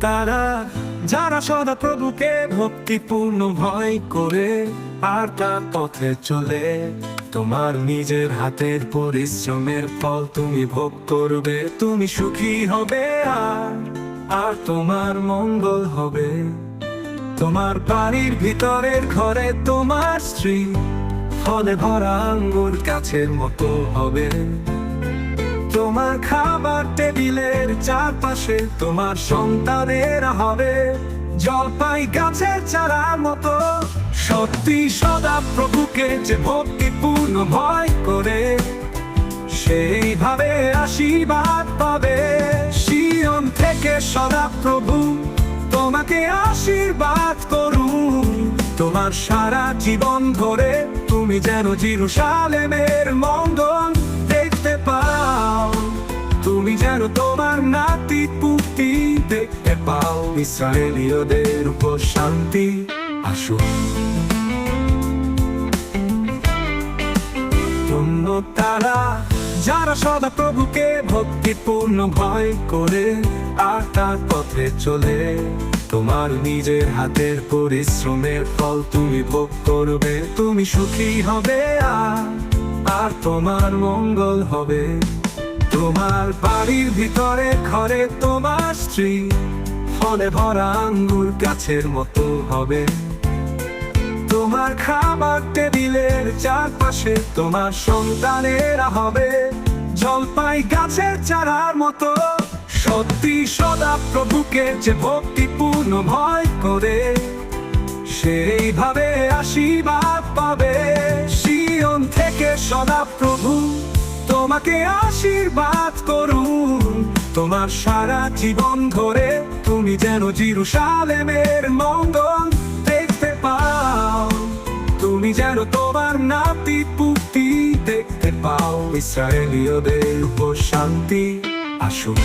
তারা, যারা সদা প্রভুকে ভক্তিপূর্ণ ভয় করে, আর তার পথে চলে। তোমার নিজের হাতের পরিশ্রমের ফল তুমি ভোগ করবে, তুমি সুখী হবে আর আর তোমার মঙ্গল হবে। তোমার বাড়ির ভিতরের ঘরে তোমার স্ত্রী, ফলে ভরা আঙ্গুর গাছের মতো হবে। তোমার খাবার টেবিলের চারপাশে তোমার সন্তানেরা হবে। জলপাই গাছের চারার মতো। সত্যি সদা প্রভুকে যে ভক্তিপূর্ণ ভয় করে, সেইভাবে আশীর্বাদ পাবে। শিয়ন থেকে সদা প্রভু তোমাকে আশীর্বাদ করুন। তোমার সারা জীবন ধরে তুমি যেন জিরুসালেমের মঙ্গল যেন তোমার নাতি পুতি দেখতে পাও ইসরায়েলীয়দের উপর শান্তি আসুন ধন্য তারা যারা সদা প্রভুকে ভক্তিপূর্ণ ভয় করে আর তার পথে চলে তোমার নিজের হাতের পরিশ্রমের ফল তুমি ভোগ করবে তুমি সুখী হবে আর তোমার মঙ্গল হবে তোমার বাড়ির ভিতরে ঘরে তোমার স্ত্রী। ফলে ভরা আঙ্গুর গাছের মতো হবে। তোমার খাবার টেবিলের চারপাশে তোমার সন্তানেরা হবে। জলপাই গাছের চারার মতো। সত্যি সদা প্রভুকে যে ভক্তিপূর্ণ ভয় করে সেইভাবে আশীর্বাদ পাবে। শিয়ন থেকে সদা প্রভু। তোমাকে আশীর্বাদ করুন। তোমার সারা জীবন ধরে তুমি যেন জিরু সালেমের মঙ্গল দেখতে পাও। তুমি যেন তোমার নাতি পুক্তি দেখতে পাও। ইসরায়েলীয়দের উপর শান্তি আসুন